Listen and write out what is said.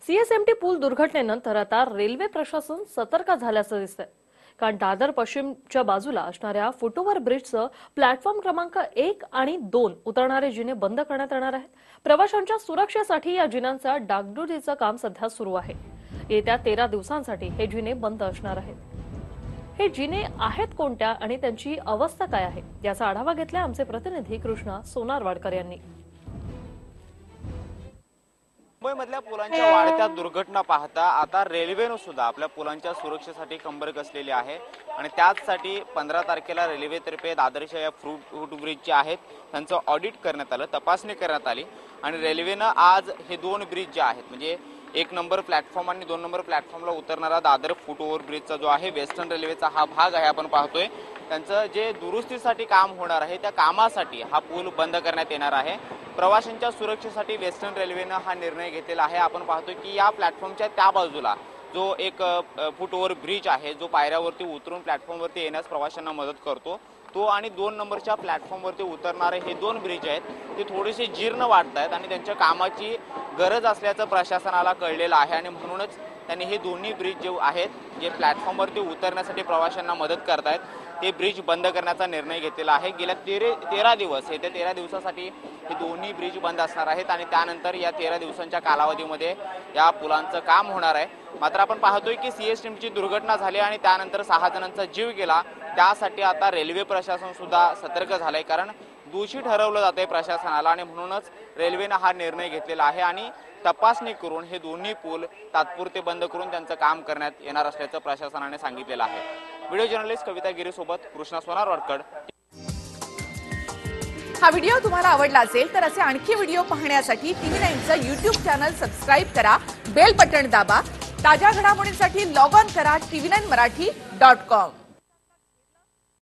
CSMT पूल दुर्घटनेनंतर आता railway प्रशासन सतर्क झाल्याचं दिसतंय. कारण दादर पश्चिमच्या बाजूला असणाऱ्या फुटओव्हर ब्रिजचं प्लॅटफॉर्म क्रमांक एक आणि दोन उतरणारे जिने बंद करण्यात येणार आहेत. प्रवाशांच्या सुरक्षेसाठी या जिन्यांचा डागडुजीचं काम सध्या सुरू आहे. येत्या तेरा दिवसांसाठी हे जिने बंद असणार आहेत. हे जिने आहेत कोणत्या आणि त्यांची अवस्था काय आहे? याचा आढावा घेतला आमचे प्रतिनिधी कृष्णा सोनारवाडकर यांनी. मुंबईमधल्या पुलांच्या वाढत्या दुर्घटना पाहता आता रेल्वेनं सुद्धा आपल्या पुलांच्या सुरक्षेसाठी कंबर कसलेली आहे. आणि त्याचसाठी पंधरा तारखेला रेल्वेतर्फे दादरच्या या फ्रूट फूट ब्रिज जे आहेत. त्यांचं ऑडिट करण्यात आलं तपासणी करण्यात आली. आणि रेल्वेनं आज हे दोन ब्रिज जे आहेत म्हणजे एक नंबर प्लॅटफॉर्म आणि दोन नंबर प्लॅटफॉर्मला उतरणारा दादर फुट ओव्हर ब्रिजचा जो आहे वेस्टर्न रेल्वेचा हा भाग आहे आपण पाहतोय. त्यांचं जे दुरुस्तीसाठी काम होणार आहे त्या कामासाठी हा पूल बंद करण्यात येणार आहे. प्रवाशांच्या सुरक्षेसाठी वेस्टर्न रेल्वेनं हा निर्णय घेतलेला आहे. आपण पाहतो की या प्लॅटफॉर्मच्या त्या बाजूला जो एक फूट ओव्हर ब्रिज आहे जो पायऱ्यावरती उतरून प्लॅटफॉर्मवरती येण्यास प्रवाशांना मदत करतो तो आणि दोन नंबरच्या प्लॅटफॉर्मवरती उतरणारे हे दोन ब्रिज आहेत ते थोडेसे जीर्ण वाटत आहेत आणि त्यांच्या कामाची गरज असल्याचं प्रशासनाला कळलेलं आहे आणि म्हणूनच त्यांनी हे दोन्ही ब्रिज जे आहेत जे प्लॅटफॉर्मवरती उतरण्यासाठी प्रवाशांना मदत करतायत ते ब्रिज बंद करण्याचा निर्णय घेतलेला आहे. गेल्या तेरे तेरा दिवस येत्या तेरा दिवसासाठी हे दोन्ही ब्रिज बंद असणार आहेत आणि त्यानंतर या तेरा दिवसांच्या कालावधीमध्ये या पुलांचं काम होणार आहे. मात्र आपण पाहतोय की सी एस टीमची दुर्घटना झाली आणि त्यानंतर सहा जणांचा जीव गेला. त्यासाठी आता रेल्वे प्रशासन सुद्धा सतर्क झालंय कारण दोषी ठरवलं जातंय प्रशासनाला आणि म्हणूनच रेल्वेनं हा निर्णय घेतलेला आहे आणि तपासणी करून हे दोन्ही पूल तात्पुरते बंद करून त्यांचं काम करण्यात येणार असल्याचं प्रशासनाने सांगितलेलं आहे. व्हिडिओ जर्नलिस्ट कविता गिरीसोबत कृष्णा सोनारवाडकर हा व्हिडिओ तुम्हाला आवडला असेल तर असे आणखी व्हिडिओ पाहण्यासाठी टीव्ही नाईनचं युट्यूब चॅनल सबस्क्राईब करा बेल बटन दाबा ताज्या घडामोडींसाठी लॉग ऑन करा TV nine Marathi dot com